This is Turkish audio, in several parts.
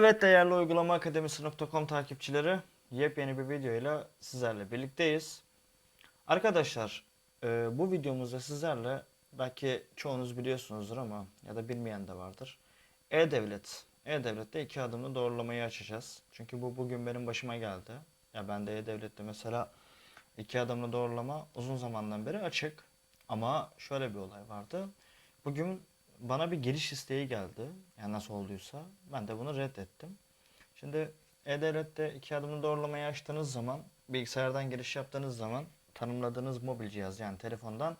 Evet değerli uygulama akademisi.com takipçileri yepyeni bir videoyla sizlerle birlikteyiz. Arkadaşlar e, bu videomuzda sizlerle belki çoğunuz biliyorsunuzdur ama ya da bilmeyen de vardır. E-Devlet. E-Devlet'te iki adımlı doğrulamayı açacağız. Çünkü bu bugün benim başıma geldi. Ya ben de E-Devlet'te mesela iki adımlı doğrulama uzun zamandan beri açık. Ama şöyle bir olay vardı. Bugün bana bir giriş isteği geldi. Yani nasıl olduysa. Ben de bunu reddettim. Şimdi E-Devlet'te iki adımlı doğrulamayı açtığınız zaman, bilgisayardan giriş yaptığınız zaman tanımladığınız mobil cihaz yani telefondan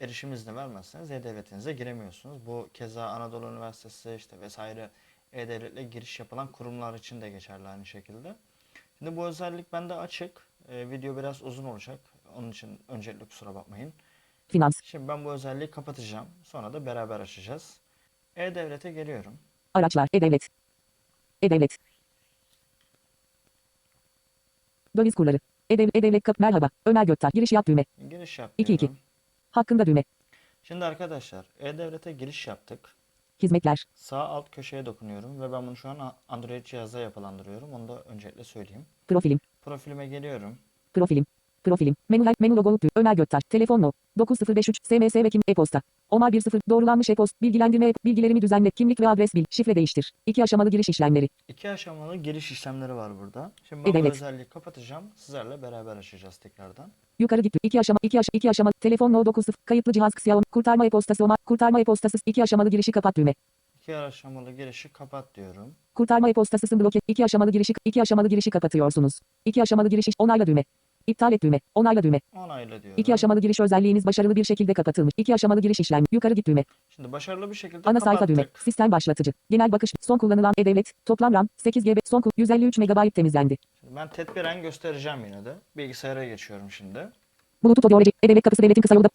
erişim izni vermezseniz E-Devlet'inize giremiyorsunuz. Bu keza Anadolu Üniversitesi işte vesaire E-Devlet'le giriş yapılan kurumlar için de geçerli aynı şekilde. Şimdi bu özellik bende açık. Ee, video biraz uzun olacak. Onun için öncelikle kusura bakmayın. Finans. Şimdi ben bu özelliği kapatacağım. Sonra da beraber açacağız. E-Devlet'e geliyorum. Araçlar. E-Devlet. E-Devlet. Döviz kurları. E-Devlet. E-Devlet kap. Merhaba. Ömer Göktar. Giriş yap düğme. Giriş yap İki, iki. diyorum. Hakkında düğme. Şimdi arkadaşlar E-Devlet'e giriş yaptık. Hizmetler. Sağ alt köşeye dokunuyorum ve ben bunu şu an Android cihazda yapılandırıyorum. Onu da öncelikle söyleyeyim. Profilim. Profilime geliyorum. Profilim. Profilim. Menü, menü logolu tü. Ömer Göktar. Telefon no. 9053 SMS ve kim e-posta. Omar 10 doğrulanmış e-post. Bilgilendirme bilgilerimi düzenle. Kimlik ve adres bil. Şifre değiştir. İki aşamalı giriş işlemleri. İki aşamalı giriş işlemleri var burada. Şimdi ben bu E-Devlet. özelliği kapatacağım. Sizlerle beraber açacağız tekrardan. Yukarı git. İki aşama, iki aşama, iki aşama. Telefon no 90. Kayıtlı cihaz Xiaomi. Kurtarma e-postası Omar. Kurtarma e-postası. iki aşamalı girişi kapat düğme. İki aşamalı girişi kapat diyorum. Kurtarma e-postasısın bloke. İki aşamalı girişi, iki aşamalı girişi kapatıyorsunuz. İki aşamalı giriş iş- onayla düğme. İptal et düğme. Onayla düğme. Onayla diyorum. İki aşamalı giriş özelliğiniz başarılı bir şekilde kapatılmış. İki aşamalı giriş işlem. Yukarı git düğme. Şimdi başarılı bir şekilde Ana sayfa kapattık. düğme. Sistem başlatıcı. Genel bakış. Son kullanılan e-devlet. Toplam RAM 8 GB. Son kul 153 MB temizlendi. Şimdi ben tedbiren göstereceğim yine de. Bilgisayara geçiyorum şimdi. Bluetooth audio E-devlet kapısı devletin kısa yolda.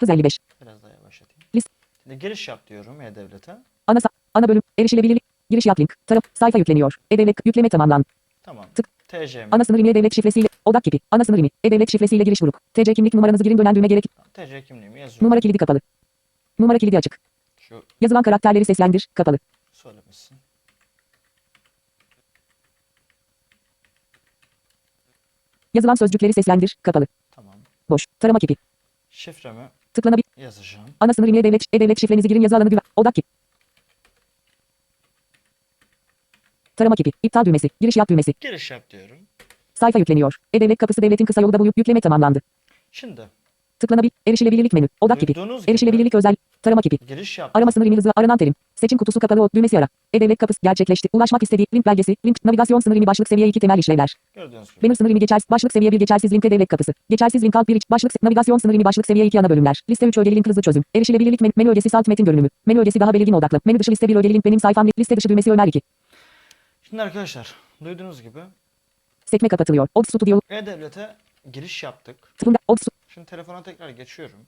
Hız 55. Biraz daha yavaşlatayım. List. Şimdi giriş yap diyorum E-Devlet'e. Ana ana bölüm. Erişilebilirlik. Giriş yap link. Taraf. Sayfa yükleniyor. E-devlet yükleme tamamlandı. Tamam. Tık. TC mi? Ana sınır imi e-devlet şifresiyle. Odak gibi. Ana sınır imi. E-devlet şifresiyle giriş grup. TC kimlik numaranızı girin dönen düğme gerek. TC kimliğimi yazıyorum. Numara kilidi kapalı. Numara kilidi açık. Şu Yazılan karakterleri seslendir. Kapalı. söylemişsin. Yazılan sözcükleri seslendir. Kapalı. Tamam. Boş. Tarama kipi. Şifremi Tıklanabil. yazacağım. Ana sınır imi e-devlet. E-devlet şifrenizi girin yazı alanı güven. Odak kip. Tarama kipi. İptal düğmesi. Giriş yap düğmesi. Giriş yap diyorum. Sayfa yükleniyor. E-devlet kapısı devletin kısa yolu W. Yükleme tamamlandı. Şimdi Tıklanabil. Erişilebilirlik menü. Odak kipi. Duyduğunuz gibi. Erişilebilirlik özel. Tarama kipi. giriş yap. Arama sınır imi hızı. Aranan terim. Seçim kutusu kapalı ol. Düğmesi ara. E-devlet kapısı gerçekleşti. Ulaşmak istediği link belgesi. Link navigasyon sınır imi başlık seviye 2 temel işlevler. Gördüğünüz gibi. Benim sınır imi geçersiz. Başlık seviye 1 geçersiz link devlet kapısı. Geçersiz link alt 1 iç. Başlık navigasyon sınır imi başlık seviye 2 ana bölümler. Liste 3 ögeli link hızlı çözüm. Erişilebilirlik men menü ögesi salt metin görünümü. Menü ögesi daha belirgin odaklı. Menü dışı liste 1 ögeli link benim sayfam liste dışı düğmesi Ömer 2. Şimdi arkadaşlar duyduğunuz gibi Sekme kapatılıyor. Od Studio. E-Devlet'e giriş yaptık. Şimdi telefona tekrar geçiyorum.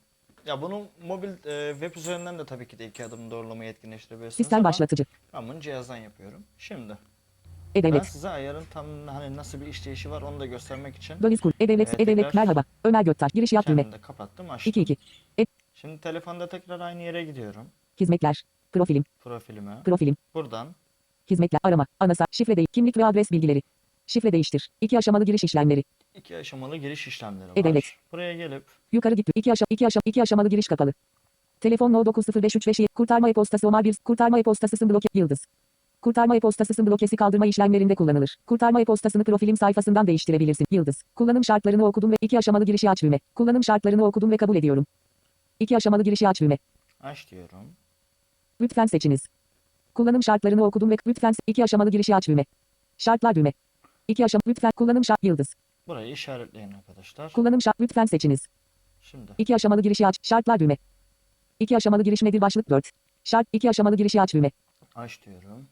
Ya bunu mobil e, web üzerinden de tabii ki de iki adım doğrulamayı etkinleştirebilirsiniz Sistem başlatıcı. ben bunu cihazdan yapıyorum. Şimdi ben E-devlet. size ayarın tam hani nasıl bir işleyişi var onu da göstermek için Döviz kur. E-devlet. Evet, E-devlet. Merhaba. Ömer Göktaş. Giriş yap düğme. de kapattım açtım. 2 2. E Şimdi telefonda tekrar aynı yere gidiyorum. hizmetler. Profilim. Profilime. Profilim. Buradan Hizmetler. Arama. Anasa. Şifre değil. Kimlik ve adres bilgileri. Şifre değiştir. İki aşamalı giriş işlemleri. iki aşamalı giriş işlemleri var. E-Devlet. Buraya gelip Yukarı git. İki aşama, iki aşama, iki aşamalı giriş kapalı. Telefon no 90535 Kurtarma e-postası Omar 1. Kurtarma e-postasısın bloke yıldız. Kurtarma e-postasısın blokesi kaldırma işlemlerinde kullanılır. Kurtarma e-postasını profilim sayfasından değiştirebilirsin. Yıldız. Kullanım şartlarını okudum ve iki aşamalı girişi aç düğme. Kullanım şartlarını okudum ve kabul ediyorum. İki aşamalı girişi aç düğme. aç diyorum. Lütfen seçiniz. Kullanım şartlarını okudum ve lütfen iki aşamalı girişi aç düğme. Şartlar düğme. İki aşama lütfen kullanım şart yıldız. Burayı işaretleyin arkadaşlar. Kullanım şart lütfen seçiniz. Şimdi İki aşamalı girişi aç. Şartlar düğme. İki aşamalı giriş nedir başlık 4. Şart iki aşamalı girişi aç düğme. aç diyorum.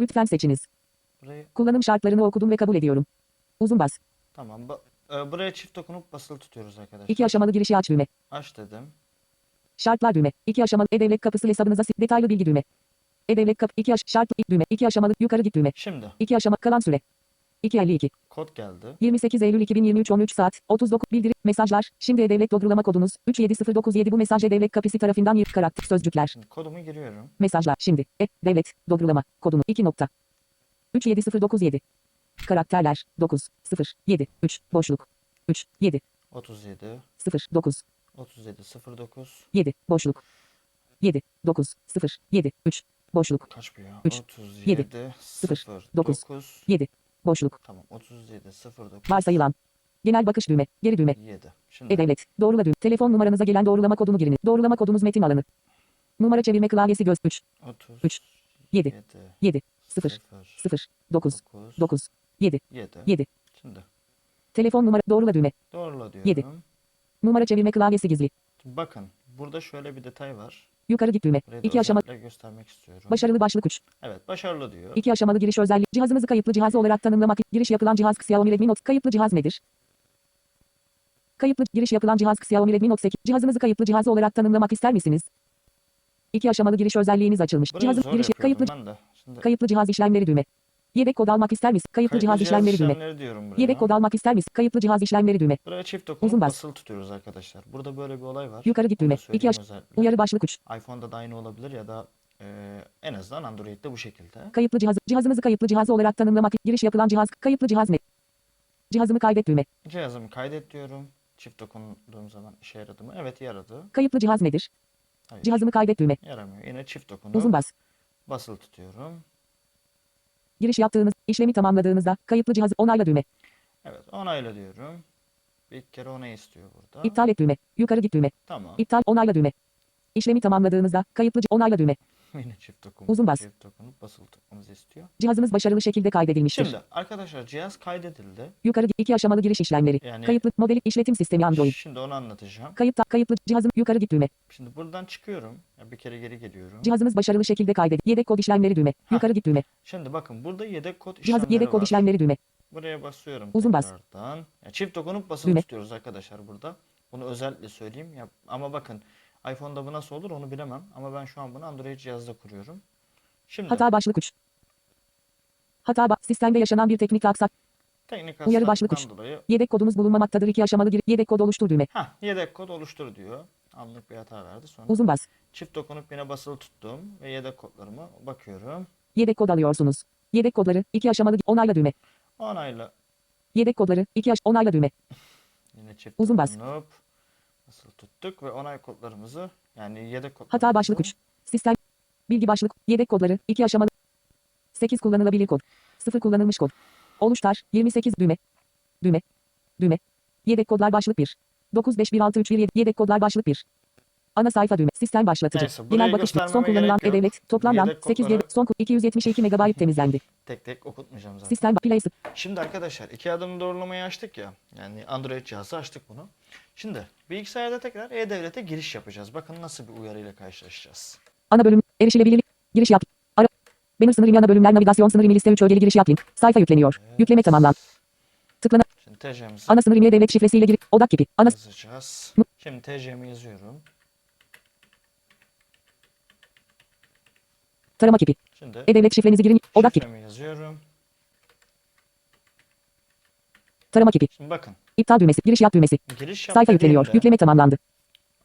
Lütfen seçiniz. Burayı Kullanım şartlarını okudum ve kabul ediyorum. Uzun bas. tamam. ba- e, buraya çift dokunup basılı tutuyoruz arkadaşlar. İki aşamalı girişi aç düğme. Aç dedim. Şartlar düğme. İki aşamalı e-devlet kapısı hesabınıza detaylı bilgi düğme. E-devlet kapı iki aş şart düğme. İki aşamalı yukarı git düğme. Şimdi İki aşama kalan süre. 252. kod geldi. 28 Eylül 2023 13 saat 39 bildirim mesajlar. Şimdi e-devlet doğrulama kodunuz 37097 bu mesaj e-devlet kapısı tarafından yırtık karakter sözcükler. Şimdi kodumu giriyorum. Mesajlar şimdi e devlet doğrulama kodunu 2 nokta. 37097. Karakterler 9 0 7 3 boşluk 3 7 37 0 9 37 09 7 boşluk 7 9 0 7 3 boşluk. Kaç bu ya? Üç, 37 yedi, 0 sıfır, 9 dokuz, 7 boşluk. Tamam 37 09 varsayılan. Genel bakış düğme geri düğme. 7. Şimdi e-devlet doğrula düğme. Telefon numaranıza gelen doğrulama kodunu giriniz doğrulama kodumuz metin alanı. Numara çevirme klavyesi göz. 3 30 üç, yedi, 7 7 0 0 9 9 9 7 7 7 Şimdi. Telefon numara doğrula düğme. Doğrula diyorum. Yedi. numara çevirme klavyesi gizli. Bakın burada şöyle bir detay var. Yukarı git düğme Burayı da 2 aşama göstermek istiyorum. başarılı başlık 3 Evet başarılı diyor. İki aşamalı giriş özelliği. Cihazınızı kayıtlı cihaz olarak tanımlamak. Giriş yapılan cihaz Xiaomi Redmi Note. Kayıtlı cihaz nedir? Kayıtlı giriş yapılan cihaz Xiaomi Redmi Note 8. Cihazınızı kayıtlı cihaz olarak tanımlamak ister misiniz? İki aşamalı giriş özelliğiniz açılmış. Burayı Cihazın giriş kayıtlı ben de. Şimdi kayıtlı cihaz işlemleri düğme. Yedek kod almak ister misin? Kayıtlı, cihaz işlemleri düğme. işlemleri diyorum buraya. Yedek kod almak ister misin? Kayıtlı cihaz işlemleri düğme. Buraya çift Uzun dokunup bas. basılı tutuyoruz arkadaşlar. Burada böyle bir olay var. Yukarı git düğme. İki aş- özellikle. Uyarı başlık 3. iPhone'da da aynı olabilir ya da e, en azından Android'de bu şekilde. Kayıtlı cihaz. Cihazınızı kayıtlı cihaz olarak tanımlamak. Giriş yapılan cihaz. Kayıtlı cihaz ne? Cihazımı kaydet düğme. Cihazımı kaydet diyorum. Çift dokunduğum zaman işe yaradı mı? Evet yaradı. Kayıtlı cihaz nedir? Hayır. Cihazımı kaydet düğme. Yaramıyor. Yine çift dokunup Uzun bas. basılı tutuyorum. Giriş yaptığınız, işlemi tamamladığınızda kayıtlı cihazı onayla düğme. Evet onayla diyorum. Bir kere onay istiyor burada. İptal et düğme. Yukarı git düğme. Tamam. İptal onayla düğme. İşlemi tamamladığınızda kayıtlı onayla düğme. Yine çift dokunup, Uzun bas. çift dokunup basılı tutmamızı istiyor. Cihazınız başarılı şekilde kaydedilmiştir. Şimdi arkadaşlar cihaz kaydedildi. Yukarı iki aşamalı giriş işlemleri. Yani- Kayıtlı modeli işletim sistemi Android. Şimdi onu anlatacağım. Kayıt kayıtlı cihazım yukarı git düğme. Şimdi buradan çıkıyorum. Bir kere geri geliyorum. Cihazınız başarılı şekilde kaydet. Yedek kod işlemleri düğme. Yukarı git düğme. Şimdi bakın burada yedek kod Cihaz işlemleri yedek kod var. işlemleri düğme. Buraya basıyorum Uzun bas. tekrardan. Ya çift dokunup basılı Düğme. tutuyoruz arkadaşlar burada. Bunu özellikle söyleyeyim. Ya, ama bakın iPhone'da bu nasıl olur onu bilemem. Ama ben şu an bunu Android cihazda kuruyorum. Şimdi Hata başlık 3. Hata ba- sistemde yaşanan bir teknik aksak. teknik Uyarı başlık hastalıktan dolayı Yedek kodumuz bulunmamaktadır. İki aşamalı gir. Yedek kod oluştur düğme. Heh, yedek kod oluştur diyor. Anlık bir hata verdi. Sonra Uzun bas. çift dokunup yine basılı tuttum ve yedek kodlarıma bakıyorum. Yedek kod alıyorsunuz. Yedek kodları iki aşamalı onayla düğme. Onayla Yedek kodları iki aş onayla düğme. yine çift Uzun bas. Basılı tuttuk ve onay kodlarımızı yani yedek kodlarımızı Hata başlık 3. Sistem. Bilgi başlık. Yedek kodları. 2 aşamalı. 8 kullanılabilir kod. 0 kullanılmış kod. Oluştar. 28 düğme. Düğme. Düğme. Yedek kodlar başlık 1. 9516317 yedek kodlar başlık 1. Ana sayfa düğme. Sistem başlatıcı. Neyse, Genel bakış son kullanılan e-devlet. Toplam RAM Yedek 8 kodları- GB. Son ku- 272 MB temizlendi. tek tek okutmayacağım zaten. Sistem Play. Şimdi arkadaşlar iki adım doğrulamayı açtık ya. Yani Android cihazı açtık bunu. Şimdi bilgisayarda tekrar E-Devlet'e giriş yapacağız. Bakın nasıl bir uyarıyla karşılaşacağız. Ana bölüm. Erişilebilirlik. Giriş yap. Ara. Banner sınırı yana bölümler navigasyon sınırı liste 3 ögeli giriş yap link. Sayfa yükleniyor. Yükleme tamamlan. Tıklana. Şimdi TC'mizi Ana sınır imle devlet şifresiyle gir. Odak gibi. Ana yazacağız. Şimdi TC'mi yazıyorum. Tarama kipi. Şimdi E-Devlet şifrenizi girin. Odak kipi. yazıyorum. Tarama kipi. Şimdi bakın İptal düğmesi. Giriş yap düğmesi. giriş yap Sayfa yükleniyor. Yükleme tamamlandı.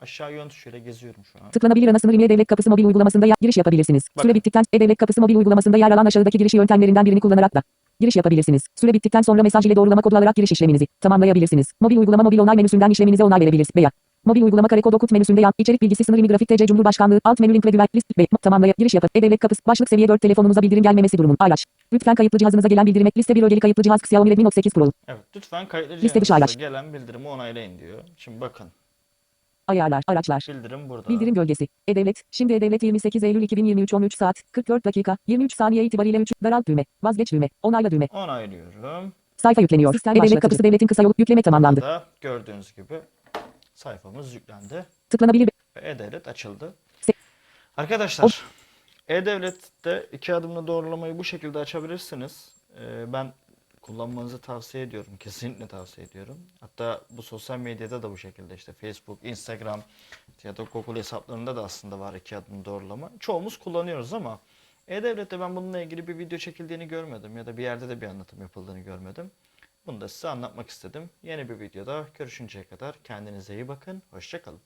aşağı yön tuşuyla geziyorum şu an. Tıklanabilir ana sınır devlet kapısı mobil uygulamasında ya- giriş yapabilirsiniz. Bakın. Süre bittikten e-devlet kapısı mobil uygulamasında yer alan aşağıdaki giriş yöntemlerinden birini kullanarak da giriş yapabilirsiniz. Süre bittikten sonra mesaj ile doğrulama kodu alarak giriş işleminizi tamamlayabilirsiniz. Mobil uygulama mobil onay menüsünden işleminize onay verebilirsiniz. Veya Mobil uygulama kare kod okut menüsünde yan içerik bilgisi sınır grafik TC Cumhurbaşkanlığı alt menü link ve güven list ve tamamlaya giriş yapın. E-devlet kapısı başlık seviye 4 telefonunuza bildirim gelmemesi durumun aylaç. Lütfen kayıtlı cihazınıza gelen bildirime liste bir ögeli kayıtlı cihaz Xiaomi Redmi Note 8 Pro. Evet lütfen kayıtlı Liste dışı cihazınıza gelen bildirimi onaylayın diyor. Şimdi bakın Ayarlar, araçlar. bildirim burada. Bildirim gölgesi. E-Devlet. Şimdi E-Devlet 28 Eylül 2023 13 saat 44 dakika 23 saniye itibariyle 3 daralt düğme. Vazgeç düğme. Onayla düğme. Onaylıyorum. Sayfa yükleniyor. E-Devlet kapısı devletin kısa yolu yükleme tamamlandı. Burada gördüğünüz gibi sayfamız yüklendi. Tıklanabilir E-Devlet açıldı. Arkadaşlar E-Devlet'te iki adımlı doğrulamayı bu şekilde açabilirsiniz. Ee, ben kullanmanızı tavsiye ediyorum. Kesinlikle tavsiye ediyorum. Hatta bu sosyal medyada da bu şekilde işte Facebook, Instagram ya da Google hesaplarında da aslında var iki adımlı doğrulama. Çoğumuz kullanıyoruz ama E-Devlet'te ben bununla ilgili bir video çekildiğini görmedim ya da bir yerde de bir anlatım yapıldığını görmedim. Bunu da size anlatmak istedim. Yeni bir videoda görüşünceye kadar kendinize iyi bakın. Hoşçakalın.